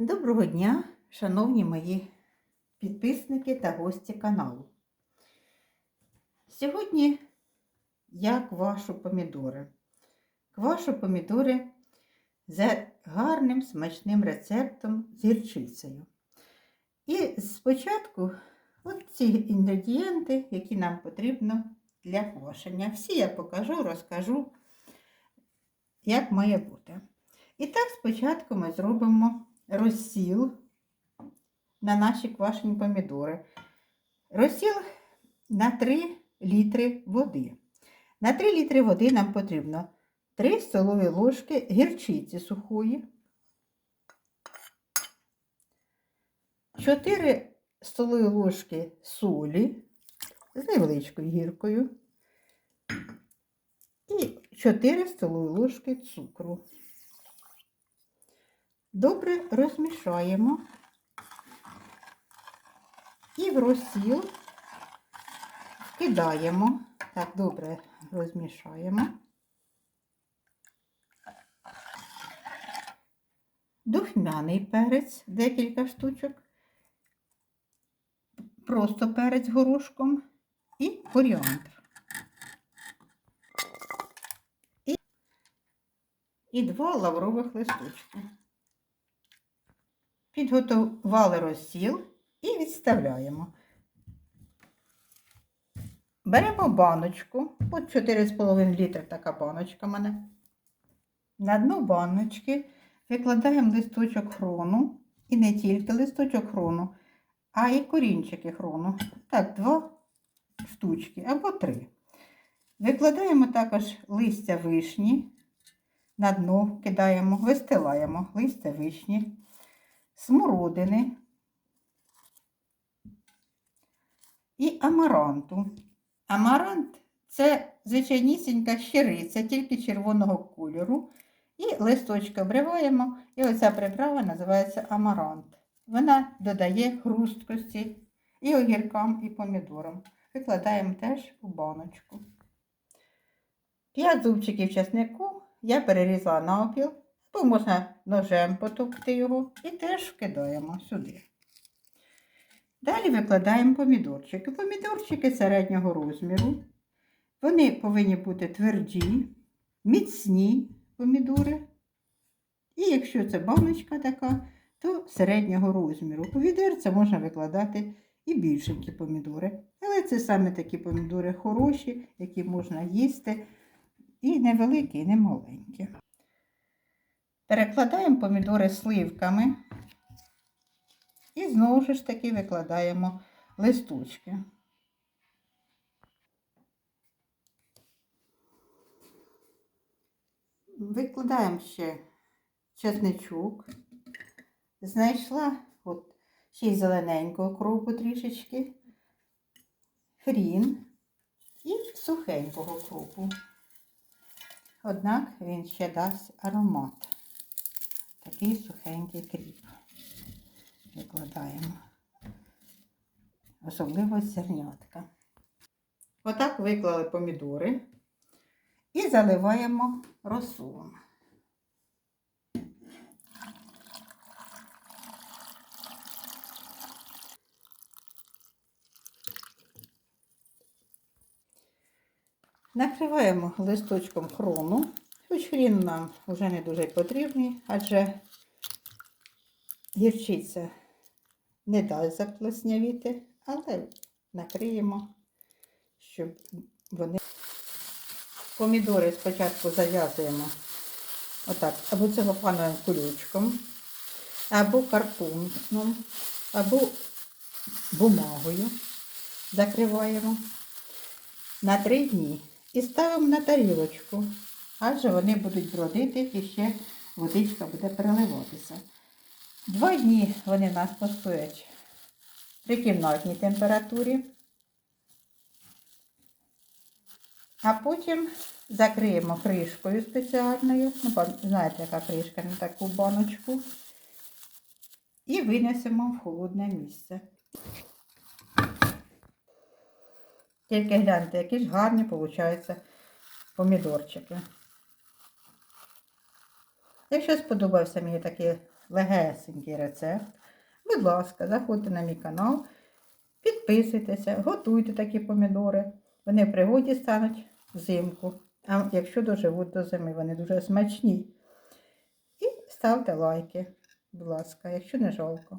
Доброго дня, шановні мої підписники та гості каналу. Сьогодні я квашу помідори. Квашу помідори за гарним смачним рецептом з гірчицею. І спочатку от ці інгредієнти, які нам потрібно для квашення. Всі я покажу, розкажу, як має бути. І так, спочатку ми зробимо розсіл на наші квашені помідори. Розсіл на 3 літри води. На 3 літри води нам потрібно 3 столові ложки гірчиці сухої, 4 столові ложки солі з невеличкою гіркою і 4 столові ложки цукру. Добре розмішаємо і в розсіл вкидаємо. Так, добре розмішаємо. Духмяний перець, декілька штучок, просто перець горошком і коріандр. І, і два лаврових листочки. Підготували розсіл і відставляємо. Беремо баночку, от 4,5 літра така баночка в мене. На дно баночки викладаємо листочок хрону, і не тільки листочок хрону, а і корінчики хрону. Так, два штучки або три. Викладаємо також листя вишні, на дно кидаємо, вистилаємо листя вишні смородини і амаранту. Амарант це звичайнісінька щириця, тільки червоного кольору. І листочки обриваємо, і оця приправа називається амарант. Вона додає хрусткості і огіркам, і помідорам. Викладаємо теж у баночку. 5 зубчиків чеснику я перерізала навпіл. Або можна ножем потовкти його і теж вкидаємо сюди. Далі викладаємо помідорчики. Помідорчики середнього розміру. Вони повинні бути тверді, міцні помідори. І якщо це баночка така, то середнього розміру. У відерце можна викладати і більшенькі помідори. Але це саме такі помідори хороші, які можна їсти. І невеликі, і не маленькі. Перекладаємо помідори сливками і знову ж таки викладаємо листочки. Викладаємо ще чесничок. Знайшла от ще й зелененького кропу трішечки, хрін і сухенького кропу. Однак він ще дасть аромат такий сухенький кріп. Викладаємо. Особливо зернятка. Отак виклали помідори і заливаємо розсолом. Накриваємо листочком хрону, хоч нам вже не дуже потрібний, адже гірчиця не дасть заплеснявіти, але накриємо, щоб вони. Помідори спочатку зав'язуємо отак, або целофановим кулючком, або картоном, або бумагою закриваємо на три дні і ставимо на тарілочку, адже вони будуть бродити і ще водичка буде переливатися. Два дні вони в нас постоять при кімнатній температурі, а потім закриємо кришкою спеціальною, ну, знаєте, яка кришка на таку баночку, і винесемо в холодне місце. Тільки гляньте, які ж гарні, виходять, помідорчики. Якщо сподобався мені такий легесенький рецепт. Будь ласка, заходьте на мій канал, підписуйтеся, готуйте такі помідори. Вони в пригоді стануть взимку. А якщо доживуть до зими, вони дуже смачні. І ставте лайки, будь ласка, якщо не жалко.